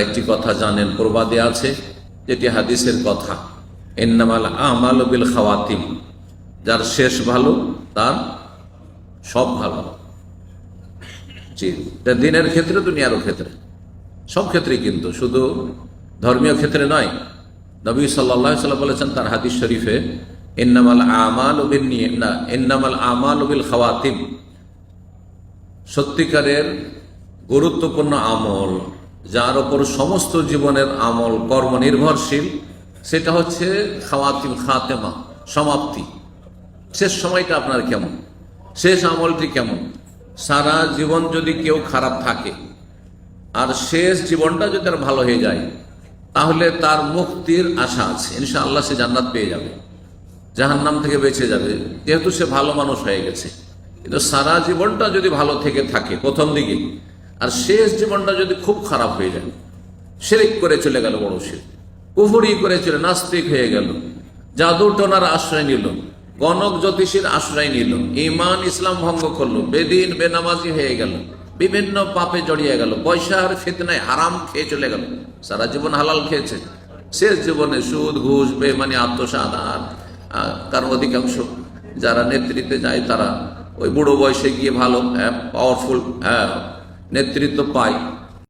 একটি কথা জানেন, প্রবাদে আছে, যেটি হাদিসের কথা। এন্নামাল আমাল বিল খাওয়াতিম। যার শেষ ভালো, তার সব ভালো। জি দিনের ক্ষেত্রে, দুনিয়ারও ক্ষেত্রে। সব ক্ষেত্রেই কিন্তু, শুধু ধর্মীয় ক্ষেত্রে নয়। নবী সাল্লাহ সাল্লাম বলেছেন তার হাদিস শরীফে এন্নামাল আমাল বিল নিয়ে না এন্নামাল আমাল বিল খাওয়াতিম। সত্যিকারের গুরুত্বপূর্ণ আমল। যার ওপর সমস্ত জীবনের আমল কর্ম নির্ভরশীল সেটা হচ্ছে খাওয়াতিম খাতেমা, সমাপ্তি। শেষ সময়টা আপনার কেমন? শেষ আমলটি কেমন? সারা জীবন যদি কেউ খারাপ থাকে, আর শেষ জীবনটা যদি তার ভালো হয়ে যায়, তাহলে তার মুক্তির আশা আছে। ইনশা আল্লাহ সে জান্নাত পেয়ে যাবে। জাহান্নাম থেকে বেঁচে যাবে। যেহেতু সে ভালো মানুষ হয়ে গেছে। কিন্তু সারা জীবনটা যদি ভালো থেকে থাকে, প্রথম দিকে আর শেষ জীবনটা যদি খুব খারাপ হয়ে যায়, শিরিক করে চলে গেল বড় সে কুফুরি করে চলে, নাস্তিক হয়ে গেল জাদু টোনার আশ্রয় নিল গণক জ্যোতিষীর আশ্রয় নিল ইমান ইসলাম ভঙ্গ করল, বেদিন বেনামাজি হয়ে গেল, বিভিন্ন পাপে জড়িয়ে গেল, পয়সার ফিতনায় হারাম খেয়ে চলে গেল, সারা জীবন হালাল খেয়েছে, শেষ জীবনে সুদ, ঘুষ বেমানি আত্মসাদ আর অধিকাংশ যারা নেতৃত্বে যায় তারা ওই বুড়ো বয়সে গিয়ে ভালো পাওয়ারফুল নেতৃত্ব পায়।